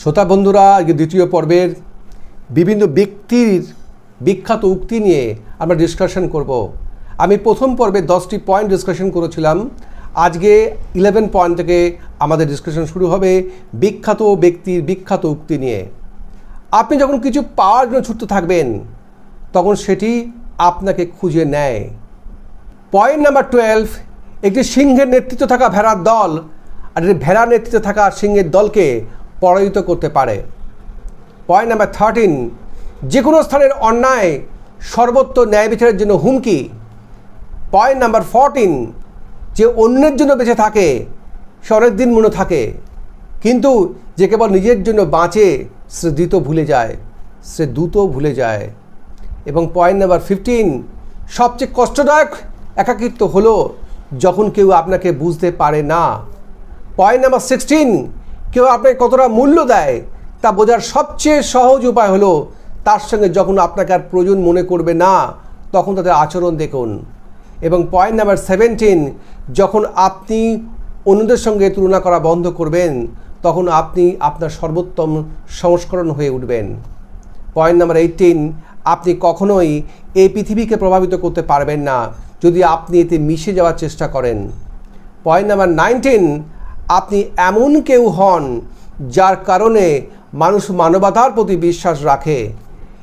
শ্রোতা বন্ধুরা, আজকে দ্বিতীয় পর্বের বিভিন্ন ব্যক্তির বিখ্যাত উক্তি নিয়ে আমরা ডিসকাশন করব। আমি প্রথম পর্বে দশটি পয়েন্ট ডিসকাশন করেছিলাম। আজকে ইলেভেন পয়েন্ট থেকে আমাদের ডিসকাশন শুরু হবে বিখ্যাত ব্যক্তির বিখ্যাত উক্তি নিয়ে। আপনি যখন কিছু পাওয়ার জন্য ছুটতে থাকবেন, তখন সেটি আপনাকে খুঁজে নেয়। পয়েন্ট নাম্বার টুয়েলভ একটি সিংহের নেতৃত্ব থাকা ভেড়ার দল আর ভেড়ার নেতৃত্বে থাকা সিংহের দলকে পরাজিত করতে পারে। পয়েন্ট নাম্বার থার্টিন যে কোনো স্থানের অন্যায় সর্বত্র ন্যায় বিচারের জন্য হুমকি। পয়েন্ট নাম্বার ফোরটিন যে অন্যের জন্য বেঁচে থাকে সে অনেক দিন মনে থাকে, কিন্তু যে কেবল নিজের জন্য বাঁচে, সে দ্রুত ভুলে যায়, সে দ্রুত ভুলে যায়। এবং পয়েন্ট নাম্বার ফিফটিন সবচেয়ে কষ্টদায়ক একাকিত্ব হলো যখন কেউ আপনাকে বুঝতে পারে না। পয়েন্ট নাম্বার সিক্সটিন কেউ আপনাকে কতটা মূল্য দেয় তা বোঝার সবচেয়ে সহজ উপায় হলো তার সঙ্গে যখন আপনাকে আর প্রয়োজন মনে করবে না, তখন তাদের আচরণ দেখুন। এবং পয়েন্ট নাম্বার সেভেন্টিন যখন আপনি অন্যদের সঙ্গে তুলনা করা বন্ধ করবেন, তখন আপনি আপনার সর্বোত্তম সংস্করণ হয়ে উঠবেন। পয়েন্ট নাম্বার এইটিন আপনি কখনোই এই পৃথিবীকে প্রভাবিত করতে পারবেন না যদি আপনি এতে মিশে যাওয়ার চেষ্টা করেন। পয়েন্ট নাম্বার নাইনটিন আপনি এমন কেউ হন যার কারণে মানুষ মানবতার প্রতি বিশ্বাস রাখে।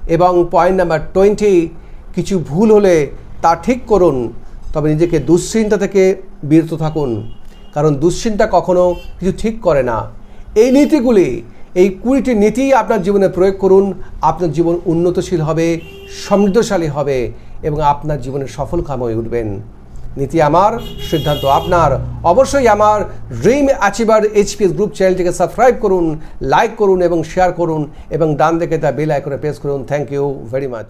এবং পয়েন্ট নাম্বার টোয়েন্টি কিছু ভুল হলে তা ঠিক করুন, তবে নিজেকে দুশ্চিন্তা থেকে বিরত থাকুন। কারণ দুশ্চিন্তা কখনো কিছু ঠিক করে না। এই নীতিগুলি, এই কুড়িটি নীতি আপনার জীবনে প্রয়োগ করুন, আপনার জীবন উন্নতশীল হবে, সমৃদ্ধশালী হবে, এবং আপনার জীবনে সফল কাম হয়ে উঠবেন। নীতি আমার, সিদ্ধান্ত আপনার। অবশ্যই আমার ড্রিম অ্যাচিভার এইচপিএস গ্রুপ চ্যানেলটিকে সাবস্ক্রাইব করুন লাইক করুন এবং শেয়ার করুন এবং ডান দিকে তা বেল আইকনে প্রেস করুন। Thank you very much